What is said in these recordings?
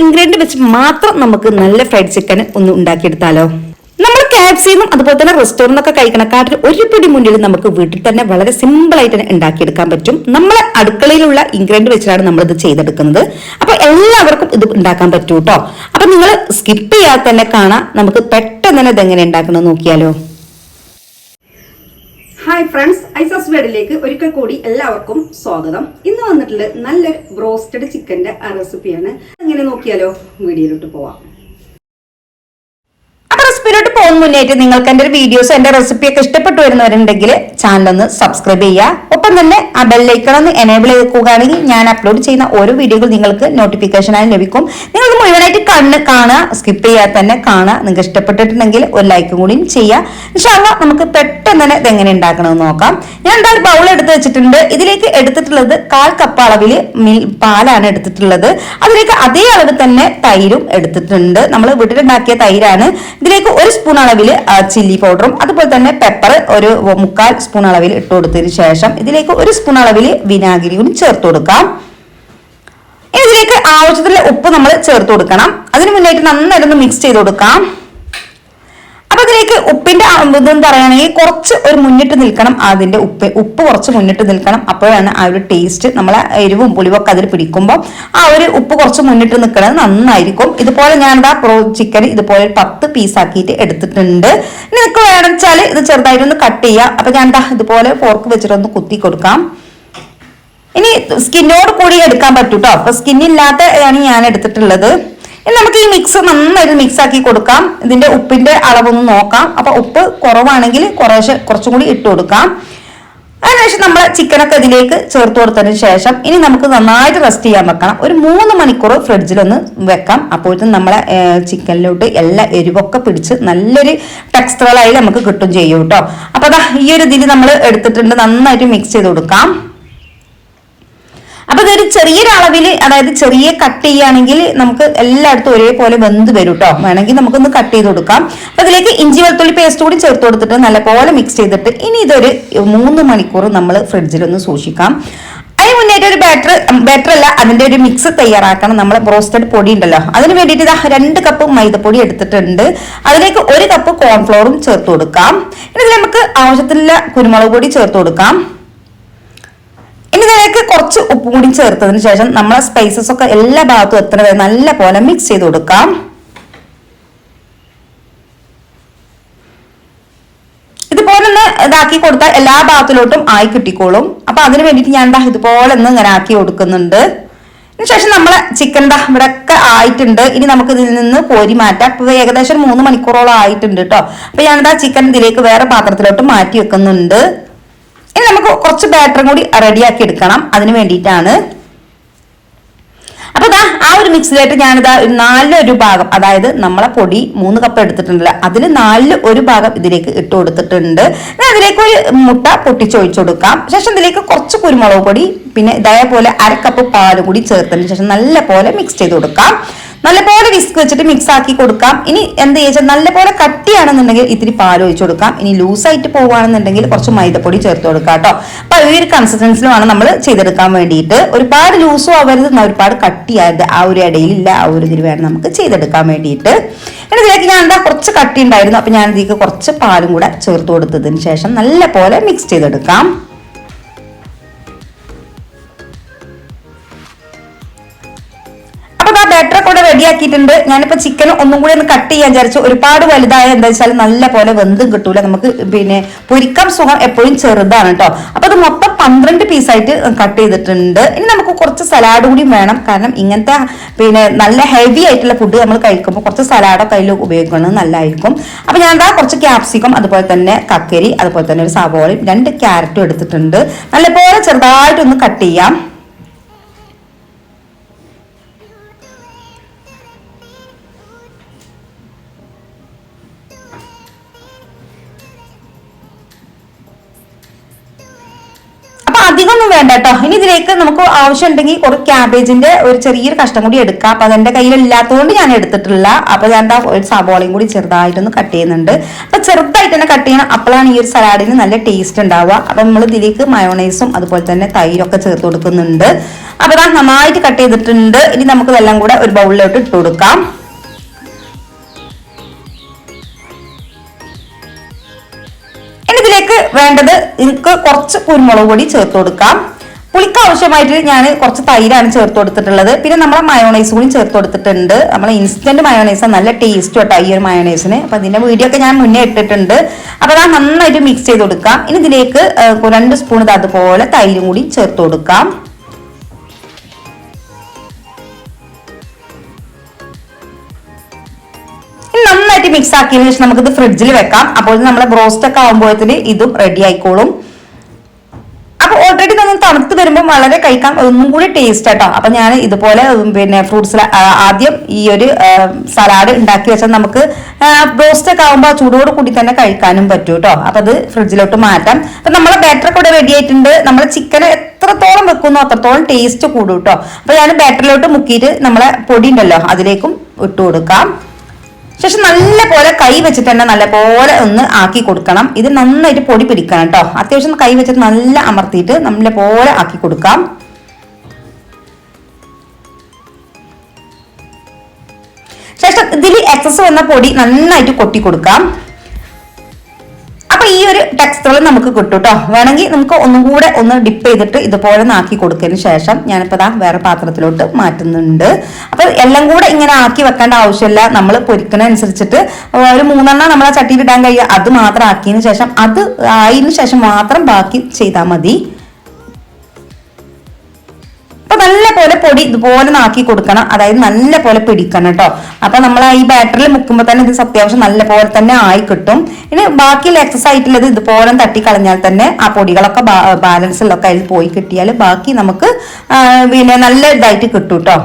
Ingredient വെച്ച് മാത്രം നമുക്ക് നല്ല ഫ്രൈഡ് ചിക്കൻ ഒന്ന് ഉണ്ടാക്കിയെടുത്താലോ? നമ്മൾ കാപ്സിന്നും അതുപോലെ തന്നെ റെസ്റ്റോറന്റ് ഒക്കെ കഴിക്കണക്കാട്ടിൽ ഒരു പിടി മുന്നിൽ നമുക്ക് വീട്ടിൽ തന്നെ വളരെ സിമ്പിൾ ആയിട്ട് തന്നെ ഉണ്ടാക്കിയെടുക്കാൻ പറ്റും. നമ്മൾ അടുക്കളയിലുള്ള ഇൻഗ്രീഡിയന്റ് വെച്ചിട്ടാണ് നമ്മളിത് ചെയ്തെടുക്കുന്നത്. അപ്പോൾ എല്ലാവർക്കും ഇത് ഉണ്ടാക്കാൻ പറ്റൂ കേട്ടോ അപ്പൊ നിങ്ങൾ സ്കിപ്പ് ചെയ്യാതെ തന്നെ കാണാം. നമുക്ക് പെട്ടെന്ന് തന്നെ ഇതെങ്ങനെ എങ്ങനെ ഉണ്ടാക്കണം നോക്കിയാലോ. ഹായ് ഫ്രണ്ട്സ് ഐസസ് വേഡിലേക്ക് ഒരിക്കൽ കൂടി എല്ലാവർക്കും സ്വാഗതം. ഇന്ന് വന്നിട്ടുള്ള നല്ല ബ്രോസ്റ്റഡ് ചിക്കന്റെ റെസിപ്പിയാണ് അങ്ങനെ നോക്കിയാലോ? വീഡിയോയിലോട്ട് പോവാം. റെസിപ്പിയിലോട്ട് പോകുന്ന മുന്നേറ്റ് നിങ്ങൾക്ക് എന്റെ ഒരു വീഡിയോസ് എന്റെ റെസിപ്പി ഒക്കെ ഇഷ്ടപ്പെട്ടു വരുന്നവരുണ്ടെങ്കിൽ ചാനൽ ഒന്ന് സബ്സ്ക്രൈബ് ചെയ്യുക. ഒപ്പം തന്നെ ആ ബെല്ലൈക്കൺ ഒന്ന് എനേബിൾ ചെയ്തുക്കുകയാണെങ്കിൽ ഞാൻ അപ്ലോഡ് ചെയ്യുന്ന ഓരോ വീഡിയോകൾ നിങ്ങൾക്ക് നോട്ടിഫിക്കേഷൻ ആയി ലഭിക്കും. നിങ്ങൾ ഇത് മുഴുവനായിട്ട് കണ്ണ് കാണുക സ്കിപ്പ് ചെയ്യാതെ തന്നെ കാണുക. നിങ്ങൾക്ക് ഇഷ്ടപ്പെട്ടിട്ടുണ്ടെങ്കിൽ ഒരു ലൈക്കും കൂടിയും ചെയ്യുക. ഇൻഷാല്ല നമുക്ക് പെട്ടെന്ന് തന്നെ ഇതെങ്ങനെ ഉണ്ടാക്കണമെന്ന് നോക്കാം. ഞാൻ എന്താ ഒരു ബൗൾ എടുത്ത് വെച്ചിട്ടുണ്ട്. ഇതിലേക്ക് എടുത്തിട്ടുള്ളത് കാൽ കപ്പ് അളവിൽ പാലാണ് എടുത്തിട്ടുള്ളത്. അതിലേക്ക് അതേ അളവ് തന്നെ തൈരും എടുത്തിട്ടുണ്ട്. നമ്മൾ വീട്ടിലുണ്ടാക്കിയ തൈരാണ്. ഇതിലേക്ക് ഒരു സ്പൂൺ അളവിൽ ചില്ലി പൗഡറും അതുപോലെ തന്നെ പെപ്പർ ഒരു മുക്കാൽ സ്പൂൺ അളവിൽ ഇട്ട് കൊടുത്തതിന് ശേഷം ഇതിലേക്ക് ഒരു സ്പൂൺ അളവിൽ വിനാഗിരിയും ചേർത്ത് കൊടുക്കാം. ഇതിലേക്ക് ആവശ്യത്തിലുള്ള ഉപ്പ് നമ്മൾ ചേർത്ത് കൊടുക്കണം. അതിന് മുന്നായിട്ട് നന്നായിട്ടൊന്ന് മിക്സ് ചെയ്ത് കൊടുക്കാം. അപ്പൊ ഇതിലേക്ക് ഉപ്പിന്റെ ഇതെന്ന് പറയുകയാണെങ്കിൽ കുറച്ച് ഒരു മുന്നിട്ട് നിൽക്കണം അതിന്റെ ഉപ്പ്. ഉപ്പ് കുറച്ച് മുന്നിട്ട് നിൽക്കണം. അപ്പോഴാണ് ആ ഒരു ടേസ്റ്റ് നമ്മളെ എരിവും പുളിവൊക്കെ അതിൽ പിടിക്കുമ്പോൾ ആ ഒരു ഉപ്പ് കുറച്ച് മുന്നിട്ട് നിൽക്കുന്നത് നന്നായിരിക്കും. ഇതുപോലെ ഞാനിതാ പ്രോ ചിക്കൻ ഇതുപോലെ പത്ത് പീസ് ആക്കിയിട്ട് എടുത്തിട്ടുണ്ട്. നിങ്ങൾക്ക് വേണമെന്ന് വെച്ചാൽ ഇത് ചെറുതായിട്ടൊന്ന് കട്ട് ചെയ്യാം. അപ്പൊ ഞാൻ എന്താ ഇതുപോലെ ഫോർക്ക് വെച്ചിട്ടൊന്ന് കുത്തി കൊടുക്കാം. ഇനി സ്കിന്നോട് കൂടി എടുക്കാൻ പറ്റൂട്ടോ? അപ്പൊ സ്കിന്നില്ലാത്ത ആണ് ഞാൻ എടുത്തിട്ടുള്ളത്. ഇനി നമുക്ക് ഈ മിക്സ് നന്നായിട്ട് മിക്സ് ആക്കി കൊടുക്കാം. ഇതിന്റെ ഉപ്പിന്റെ അളവൊന്ന് നോക്കാം. അപ്പൊ ഉപ്പ് കുറവാണെങ്കിൽ കുറേശ്ശെ കുറച്ചും കൂടി ഇട്ട് കൊടുക്കാം. അതിനുശേഷം നമ്മൾ ചിക്കനൊക്കെ ഇതിലേക്ക് ചേർത്ത് കൊടുത്തതിന് ശേഷം ഇനി നമുക്ക് നന്നായിട്ട് റെസ്റ്റ് ചെയ്യാൻ വെക്കണം. ഒരു മൂന്ന് മണിക്കൂർ ഫ്രിഡ്ജിലൊന്ന് വെക്കാം. അപ്പോഴത്തേക്കും നമ്മളെ ചിക്കനിലോട്ട് എല്ലാ എരിവൊക്കെ പിടിച്ച് നല്ലൊരു ടെക്സ്റ്ററലായി നമുക്ക് കിട്ടും ചെയ്യും കേട്ടോ. അപ്പൊ അതാ ഈ ഒരു ഇതിൽ നമ്മൾ എടുത്തിട്ടുണ്ട്. നന്നായിട്ട് മിക്സ് ചെയ്ത് കൊടുക്കാം. അപ്പൊ ഇതൊരു ചെറിയൊരളവിൽ അതായത് ചെറിയ കട്ട് ചെയ്യുകയാണെങ്കിൽ നമുക്ക് എല്ലായിടത്തും ഒരേപോലെ വെന്ത് വരും കേട്ടോ വേണമെങ്കിൽ നമുക്കൊന്ന് കട്ട് ചെയ്ത് കൊടുക്കാം. അപ്പൊ ഇതിലേക്ക് ഇഞ്ചി വെളുത്തുള്ളി പേസ്റ്റ് കൂടി ചേർത്ത് കൊടുത്തിട്ട് നല്ലപോലെ മിക്സ് ചെയ്തിട്ട് ഇനി ഇതൊരു മൂന്ന് മണിക്കൂർ നമ്മൾ ഫ്രിഡ്ജിലൊന്ന് സൂക്ഷിക്കാം. അതിന് മുന്നേറ്റ് ഒരു ബാറ്റർ ബാറ്റർ അല്ല അതിന്റെ ഒരു മിക്സ് തയ്യാറാക്കണം. നമ്മൾ ബ്രോസ്റ്റഡ് പൊടി ഉണ്ടല്ലോ. അതിന് വേണ്ടിയിട്ട് ഇതാ രണ്ട് കപ്പ് മൈദപ്പൊടി എടുത്തിട്ടുണ്ട്. അതിലേക്ക് ഒരു കപ്പ് കോൺഫ്ലോറും ചേർത്ത് കൊടുക്കാം. ഇനി നമുക്ക് ആവശ്യത്തിനുള്ള കുരുമുളക് പൊടി ചേർത്ത് കൊടുക്കാം. ഇനി ഇതിലേക്ക് കുറച്ച് ഉപ്പ് കൂടി ചേർത്തതിന് ശേഷം നമ്മളെ സ്പൈസസ് ഒക്കെ എല്ലാ ഭാഗത്തും എത്ര വരെ നല്ല പോലെ മിക്സ് ചെയ്ത് കൊടുക്കാം. ഇതുപോലെ ഒന്ന് ഇതാക്കി കൊടുത്താൽ എല്ലാ ഭാഗത്തിലോട്ടും ആയി കിട്ടിക്കോളും. അപ്പൊ അതിന് വേണ്ടിയിട്ട് ഞാൻ എന്താ ഇതുപോലെ ഒന്ന് ഇങ്ങനെ ആക്കി കൊടുക്കുന്നുണ്ട്. ശേഷം നമ്മളെ ചിക്കൻ ദാ ഇവിടെ ഒക്കെ ആയിട്ടുണ്ട്. ഇനി നമുക്ക് ഇതിൽ നിന്ന് കോരി മാറ്റാം. ഇപ്പൊ ഏകദേശം മൂന്ന് മണിക്കൂറോളം ആയിട്ടുണ്ട് കേട്ടോ അപ്പൊ ഞാനിതാ ചിക്കൻ ഇതിലേക്ക് വേറെ പാത്രത്തിലോട്ട് മാറ്റി വെക്കുന്നുണ്ട്. ഇനി നമുക്ക് കുറച്ച് ബാറ്ററും കൂടി റെഡിയാക്കി എടുക്കണം. അതിന് വേണ്ടിയിട്ടാണ്. അപ്പൊ ഇതാ ആ ഒരു മിക്സിലായിട്ട് ഞാനിതാ ഒരു നാലിൽ ഒരു ഭാഗം അതായത് നമ്മളെ പൊടി മൂന്ന് കപ്പ് എടുത്തിട്ടുണ്ടല്ലോ അതിൽ നാലിൽ ഒരു ഭാഗം ഇതിലേക്ക് ഇട്ട് കൊടുത്തിട്ടുണ്ട്. അതിലേക്ക് ഒരു മുട്ട പൊട്ടിച്ചൊഴിച്ചു കൊടുക്കാം. ശേഷം ഇതിലേക്ക് കുറച്ച് കുരുമുളക് പൊടി പിന്നെ ഇതേപോലെ അര കപ്പ് പാലും കൂടി ചേർത്തതിന് ശേഷം നല്ല പോലെ മിക്സ് ചെയ്ത് കൊടുക്കാം. നല്ലപോലെ വിസ്ക് വെച്ചിട്ട് മിക്സ് ആക്കി കൊടുക്കാം. ഇനി എന്ത് ചോദിച്ചാൽ നല്ലപോലെ കട്ടിയാണെന്നുണ്ടെങ്കിൽ ഇത്തിരി പാൽ ഒഴിച്ചു കൊടുക്കാം. ഇനി ലൂസായിട്ട് പോവുകയാണെന്നുണ്ടെങ്കിൽ കുറച്ച് മൈദപ്പൊടി ചേർത്ത് കൊടുക്കാം കേട്ടോ. അപ്പൊ ഈ ഒരു കൺസിസ്റ്റൻസിലുമാണ് നമ്മൾ ചെയ്തെടുക്കാൻ വേണ്ടിയിട്ട് ഒരുപാട് ലൂസും ആവരുത് ഒരുപാട് കട്ടിയായത് ആ ഒരു ഇടയിലില്ല ആ ഒരു ഇതിൽ വേണം നമുക്ക് ചെയ്തെടുക്കാൻ വേണ്ടിയിട്ട്. പിന്നെ ഇതിലേക്ക് ഞാൻ എന്താ കുറച്ച് കട്ടി ഉണ്ടായിരുന്നു. അപ്പൊ ഞാൻ ഇതിലേക്ക് കുറച്ച് പാലും കൂടെ ചേർത്ത് കൊടുത്തതിന് ശേഷം നല്ലപോലെ മിക്സ് ചെയ്തെടുക്കാം. ആക്കിയിട്ടുണ്ട് ഞാനിപ്പോ ചിക്കൻ ഒന്നും കൂടി ഒന്ന് കട്ട് ചെയ്യാൻ വിചാരിച്ചു. ഒരുപാട് വലുതായ എന്താ വെച്ചാൽ നല്ല പോലെ വെന്തും കിട്ടൂല. നമുക്ക് പിന്നെ പൊരിക്കാൻ സുഖം എപ്പോഴും ചെറുതാണ് കേട്ടോ അപ്പൊ അത് മൊത്തം പന്ത്രണ്ട് പീസായിട്ട് കട്ട് ചെയ്തിട്ടുണ്ട്. ഇനി നമുക്ക് കുറച്ച് സലാഡ് കൂടി വേണം. കാരണം ഇങ്ങനത്തെ പിന്നെ നല്ല ഹെവി ആയിട്ടുള്ള ഫുഡ് നമ്മൾ കഴിക്കുമ്പോൾ കുറച്ച് സലാഡൊക്കെ അതിൽ ഉപയോഗിക്കുന്നത് നല്ലതായിരിക്കും അപ്പൊ ഞാൻ എന്താ കുറച്ച് ക്യാപ്സിക്കം അതുപോലെ തന്നെ കക്കരി അതുപോലെ തന്നെ ഒരു സവോളയും രണ്ട് ക്യാരറ്റും എടുത്തിട്ടുണ്ട്. നല്ലപോലെ ചെറുതായിട്ടൊന്ന് കട്ട് ചെയ്യാം. വേണ്ട കേട്ടോ ഇനി ഇതിലേക്ക് നമുക്ക് ആവശ്യം ഉണ്ടെങ്കിൽ ഒരു ക്യാബേജിന്റെ ഒരു ചെറിയൊരു കഷ്ടം കൂടി എടുക്കാം. അപ്പൊ അതെന്റെ കയ്യിൽ ഇല്ലാത്തതുകൊണ്ട് ഞാൻ എടുത്തിട്ടില്ല അപ്പൊ ഞാൻ ഒരു സബോളയും കൂടി ചെറുതായിട്ടൊന്ന് കട്ട് ചെയ്യുന്നുണ്ട്. അപ്പൊ ചെറുതായിട്ട് തന്നെ കട്ട് ചെയ്യണം. അപ്പോഴാണ് ഈ ഒരു സലാഡിന് നല്ല ടേസ്റ്റ് ഉണ്ടാവുക. അപ്പൊ നമ്മൾ ഇതിലേക്ക് മയോണൈസും അതുപോലെ തന്നെ തൈരൊക്കെ ചേർത്ത് കൊടുക്കുന്നുണ്ട്. അപ്പൊ നന്നായിട്ട് കട്ട് ചെയ്തിട്ടുണ്ട്. ഇനി നമുക്ക് ഇതെല്ലാം കൂടെ ഒരു ബൗളിലോട്ട് ഇട്ട് കൊടുക്കാം. ഇതിലേക്ക് വേണ്ടത് എനിക്ക് കുറച്ച് കുരുമുളക് പൊടി ചേർത്ത് കൊടുക്കാം. പുളിക്ക് ആവശ്യമായിട്ട് ഞാൻ കുറച്ച് തൈരാണ് ചേർത്ത് കൊടുത്തിട്ടുള്ളത്. പിന്നെ നമ്മളെ മയോണൈസ് കൂടി ചേർത്ത് കൊടുത്തിട്ടുണ്ട്. നമ്മൾ ഇൻസ്റ്റന്റ് മയോണൈസ് നല്ല ടേസ്റ്റ് കേട്ടോ ഈ ഒരു മയോണൈസിന്. അപ്പൊ ഇതിന്റെ വീഡിയോ ഒക്കെ ഞാൻ മുന്നേ ഇട്ടിട്ടുണ്ട്. അപ്പൊ അത് നന്നായിട്ട് മിക്സ് ചെയ്ത് കൊടുക്കാം. ഇനി ഇതിലേക്ക് രണ്ട് സ്പൂൺ അതുപോലെ തൈരും കൂടി ചേർത്ത് കൊടുക്കാം. മിക്സ് ആക്കിയതിനു ശേഷം നമുക്കിത് ഫ്രിഡ്ജിൽ വെക്കാം. അപ്പോൾ നമ്മളെ ബ്രോസ്റ്റ് ഒക്കെ ആകുമ്പോഴത്തേന് ഇതും റെഡി ആയിക്കോളും. അപ്പൊ ഓൾറെഡി നമ്മൾ തണുത്ത് വരുമ്പോൾ വളരെ കഴിക്കാൻ ഒന്നും കൂടി ടേസ്റ്റ് ആട്ടോ. അപ്പൊ ഞാൻ ഇതുപോലെ പിന്നെ ഫ്രൂട്ട്സ് ആദ്യം ഈ ഒരു സലാഡ് ഉണ്ടാക്കി വെച്ചാൽ നമുക്ക് ബ്രോസ്റ്റ് ഒക്കെ ആകുമ്പോൾ ചൂടോട് കൂടി തന്നെ കഴിക്കാനും പറ്റും കേട്ടോ അപ്പൊ അത് ഫ്രിഡ്ജിലോട്ട് മാറ്റാം. അപ്പൊ നമ്മളെ ബാറ്റർ ഒക്കെ ഇവിടെ റെഡി ആയിട്ടുണ്ട്. നമ്മളെ ചിക്കൻ എത്രത്തോളം വെക്കുന്നു അത്രത്തോളം ടേസ്റ്റ് കൂടും കേട്ടോ അപ്പൊ ഞാൻ ബാറ്ററിലോട്ട് മുക്കിയിട്ട് നമ്മളെ പൊടി ഉണ്ടല്ലോ അതിലേക്കും ഇട്ട് കൊടുക്കാം. ശേഷം നല്ല പോലെ കൈ വെച്ചിട്ട് തന്നെ നല്ല പോലെ ഒന്ന് ആക്കി കൊടുക്കണം. ഇത് നന്നായിട്ട് പൊടി പിടിക്കണം കേട്ടോ അത്യാവശ്യം കൈ വെച്ചിട്ട് നല്ല അമർത്തിയിട്ട് നല്ല പോലെ ആക്കി കൊടുക്കാം. ശേഷം ഇതിൽ എക്സസ് വന്ന പൊടി നന്നായിട്ട് കൊട്ടി കൊടുക്കാം. അപ്പൊ ഈ ഒരു ടെക്സ്റ്ററിൽ നമുക്ക് കിട്ടും കേട്ടോ വേണമെങ്കിൽ നമുക്ക് ഒന്നും കൂടെ ഒന്ന് ഡിപ്പ് ചെയ്തിട്ട് ഇതുപോലെ നാക്കി കൊടുത്തതിന് ശേഷം ഞാനിപ്പോ ദാ വേറെ പാത്രത്തിലോട്ട് മാറ്റുന്നുണ്ട്. അപ്പൊ എല്ലാം കൂടെ ഇങ്ങനെ ആക്കി വെക്കേണ്ട ആവശ്യമില്ല. നമ്മൾ പൊരിക്കണനുസരിച്ചിട്ട് ഒരു മൂന്നെണ്ണം നമ്മൾ ആ ചട്ടിയിൽ ഇടാൻ കഴിയുക. അത് മാത്രം ആക്കിയതിന് ശേഷം അത് ആയതിനു ശേഷം മാത്രം ബാക്കി ചെയ്താൽ മതി. അപ്പൊ നല്ല പോലെ പൊടി ഇതുപോലെ നാക്കി കൊടുക്കണം. അതായത് നല്ല പോലെ പിടിക്കണം കേട്ടോ. അപ്പൊ നമ്മൾ ഈ ബാറ്ററിൽ മുക്കുമ്പോൾ തന്നെ ഇത് അത്യാവശ്യം നല്ല പോലെ തന്നെ ആയി കിട്ടും. ഇനി ബാക്കിയുള്ള എക്സസ് ആയിട്ടുള്ളത് ഇതുപോലെ തട്ടി കളഞ്ഞാൽ തന്നെ ആ പൊടികളൊക്കെ ബാലൻസിലൊക്കെ അതിൽ പോയി കിട്ടിയാൽ ബാക്കി നമുക്ക് പിന്നെ നല്ല ഇതായിട്ട് കിട്ടും കേട്ടോ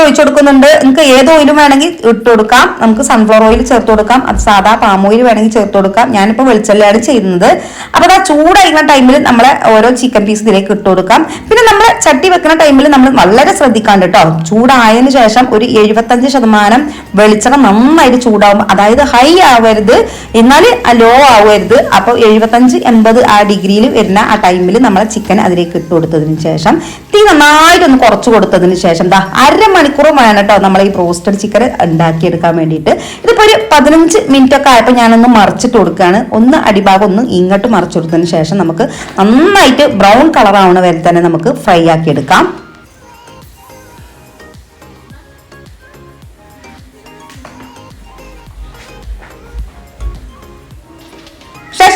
ചട്ടിയിൽ ഒഴിച്ചു കൊടുക്കുന്നുണ്ട്. നിങ്ങൾക്ക് ഏത് ഓയിലും വേണമെങ്കിൽ ഇട്ട് കൊടുക്കാം. നമുക്ക് സൺഫ്ലവർ ഓയിൽ ചേർത്ത് കൊടുക്കാം. അത് സാധാ പാം ഓയിൽ വേണമെങ്കിൽ ചേർത്ത് കൊടുക്കാം. ഞാനിപ്പോൾ വെളിച്ചെണ്ണയാണ് ചെയ്യുന്നത്. അപ്പോൾ ആ ചൂടായിരിക്കുന്ന ടൈമിൽ നമ്മൾ ഓരോ ചിക്കൻ പീസ് ഇതിലേക്ക് ഇട്ട് കൊടുക്കാം. പിന്നെ നമ്മൾ ചട്ടി വെക്കുന്ന ടൈമിൽ നമ്മൾ വളരെ ശ്രദ്ധിക്കാണ്ട് കേട്ടോ ചൂടായതിന് ശേഷം ഒരു എഴുപത്തഞ്ച് ശതമാനം വെളിച്ചെണ്ണ നന്നായിട്ട് ചൂടാവും. അതായത് ഹൈ ആവരുത്. എന്നാൽ ലോ ആവരുത്. അപ്പോൾ എഴുപത്തഞ്ച് എൺപത് ആ ഡിഗ്രിയിൽ വരുന്ന ആ ടൈമിൽ നമ്മൾ ചിക്കൻ അതിലേക്ക് ഇട്ട് കൊടുത്തതിന് ശേഷം തീ നന്നായിട്ടൊന്ന് കുറച്ച് കൊടുത്തതിന് ശേഷം ദാ അരമണിക്കൂർ വേണം കേട്ടോ നമ്മൾ ഈ റോസ്റ്റഡ് ചിക്കൻ ഉണ്ടാക്കിയെടുക്കാൻ വേണ്ടിയിട്ട്. ഇതിപ്പോ ഒരു പതിനഞ്ച് മിനിറ്റ് ഒക്കെ ആയപ്പോൾ ഞാനൊന്ന് മറിച്ചിട്ട് കൊടുക്കുകയാണ് ഒന്ന് അടിഭാഗം ഒന്ന് ഇങ്ങോട്ട് മറിച്ചു കൊടുത്തതിന് ശേഷം നമുക്ക് നന്നായിട്ട് ബ്രൗൺ കളർ ആവണ വരെ തന്നെ നമുക്ക് ഫ്രൈ ആക്കി എടുക്കാം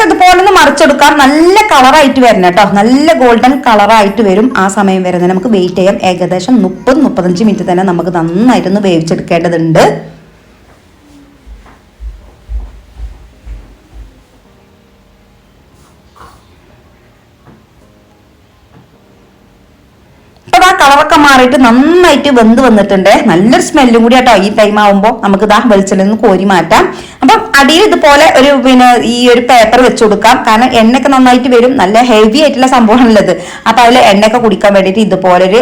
ശേഷം ഇതുപോലെ ഒന്ന് മറിച്ചെടുക്കാം നല്ല കളറായിട്ട് വരണം കേട്ടോ. നല്ല ഗോൾഡൻ കളറായിട്ട് വരും ആ സമയം വരെ. തന്നെ നമുക്ക് വെയിറ്റ് ചെയ്യാം. ഏകദേശം മുപ്പത് മുപ്പത്തഞ്ച് മിനിറ്റ് തന്നെ നമുക്ക് നന്നായിട്ടൊന്ന് വേവിച്ചെടുക്കേണ്ടതുണ്ട്. കളറൊക്കെ മാറിയിട്ട് നന്നായിട്ട് വെന്ത് വന്നിട്ടുണ്ട്. നല്ലൊരു സ്മെല്ലും കൂടി കേട്ടോ ഈ ടൈം ആവുമ്പോൾ നമുക്ക് ഇതാ വെളിച്ചെണ്ണ കോരി മാറ്റാം. അപ്പം അടിയിൽ ഇതുപോലെ ഒരു പിന്നെ ഈ ഒരു പേപ്പർ വെച്ച് കൊടുക്കാം. കാരണം എണ്ണയൊക്കെ നന്നായിട്ട് വരും. നല്ല ഹെവി ആയിട്ടുള്ള സംഭവമാണുള്ളത്. അപ്പൊ അതിൽ എണ്ണയൊക്കെ കുടിക്കാൻ വേണ്ടിയിട്ട് ഇതുപോലെ ഒരു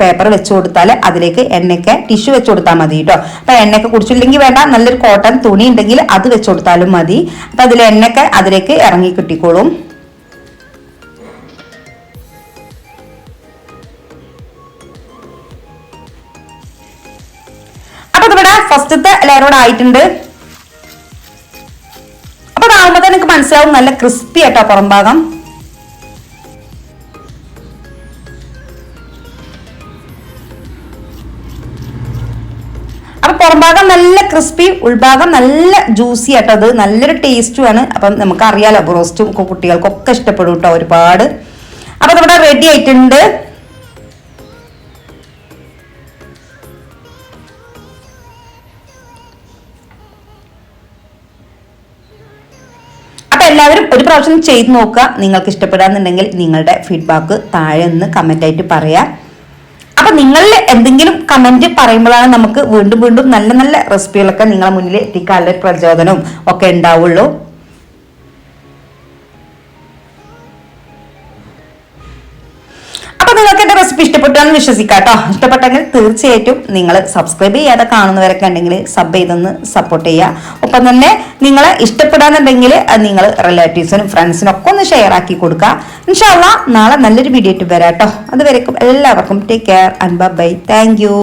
പേപ്പർ വെച്ച് കൊടുത്താൽ അതിലേക്ക് എണ്ണയൊക്കെ ടിഷ്യൂ വെച്ച് കൊടുത്താൽ മതി കേട്ടോ അപ്പൊ എണ്ണയൊക്കെ കുടിച്ചില്ലെങ്കിൽ വേണ്ട. നല്ലൊരു കോട്ടൺ തുണി ഉണ്ടെങ്കിൽ അത് വെച്ച് കൊടുത്താലും മതി. അപ്പൊ അതിൽ എണ്ണയൊക്കെ അതിലേക്ക് ഇറങ്ങി കിട്ടിക്കോളും. ഫസ്റ്റത്തെ ലെയറോട് ആയിട്ടുണ്ട്. മനസ്സിലാവും. നല്ല ക്രിസ്പി ആയിട്ടാ പുറം ഭാഗം അപ്പൊ പുറംഭാഗം നല്ല ക്രിസ്പി ഉൾഭാഗം നല്ല ജ്യൂസി ആട്ടോ അത്. നല്ലൊരു ടേസ്റ്റുമാണ് അപ്പം നമുക്ക് അറിയാലോ ബ്രോസ്റ്റും കുട്ടികൾക്കൊക്കെ ഇഷ്ടപ്പെടും കേട്ടോ ഒരുപാട്. അപ്പൊ നമ്മുടെ റെഡി ആയിട്ടുണ്ട്. എല്ലാവരും ഒരു പ്രാവശ്യം ചെയ്ത് നോക്കുക. നിങ്ങൾക്ക് ഇഷ്ടപ്പെടാന്നുണ്ടെങ്കിൽ നിങ്ങളുടെ ഫീഡ്ബാക്ക് താഴെ ഒന്ന് കമന്റ് ആയിട്ട് പറയാം. അപ്പൊ നിങ്ങളിൽ എന്തെങ്കിലും കമന്റ് പറയുമ്പോഴാണ് നമുക്ക് വീണ്ടും വീണ്ടും നല്ല നല്ല റെസിപ്പികളൊക്കെ നിങ്ങളെ മുന്നിൽ എത്തിക്കാനുള്ള പ്രചോദനവും ഒക്കെ ഉണ്ടാവുള്ളൂ. നിങ്ങൾക്ക് എന്റെ റെസിപ്പി ഇഷ്ടപ്പെട്ടാന്ന് വിശ്വസിക്കാം കേട്ടോ. ഇഷ്ടപ്പെട്ടെങ്കിൽ തീർച്ചയായിട്ടും നിങ്ങൾ സബ്സ്ക്രൈബ് ചെയ്യാതെ കാണുന്നവരൊക്കെ ഉണ്ടെങ്കിൽ സബ് ചെയ്തൊന്ന് സപ്പോർട്ട് ചെയ്യുക. ഒപ്പം തന്നെ നിങ്ങൾ ഇഷ്ടപ്പെടാന്നുണ്ടെങ്കിൽ നിങ്ങൾ റിലേറ്റീവ്സിനും ഫ്രണ്ട്സിനും ഒക്കെ ഒന്ന് ഷെയർ ആക്കി കൊടുക്കുക. ഇൻഷാല്ല നാളെ നല്ലൊരു വീഡിയോ ആയിട്ട് വരാം കേട്ടോ. എല്ലാവർക്കും take care and bye thank you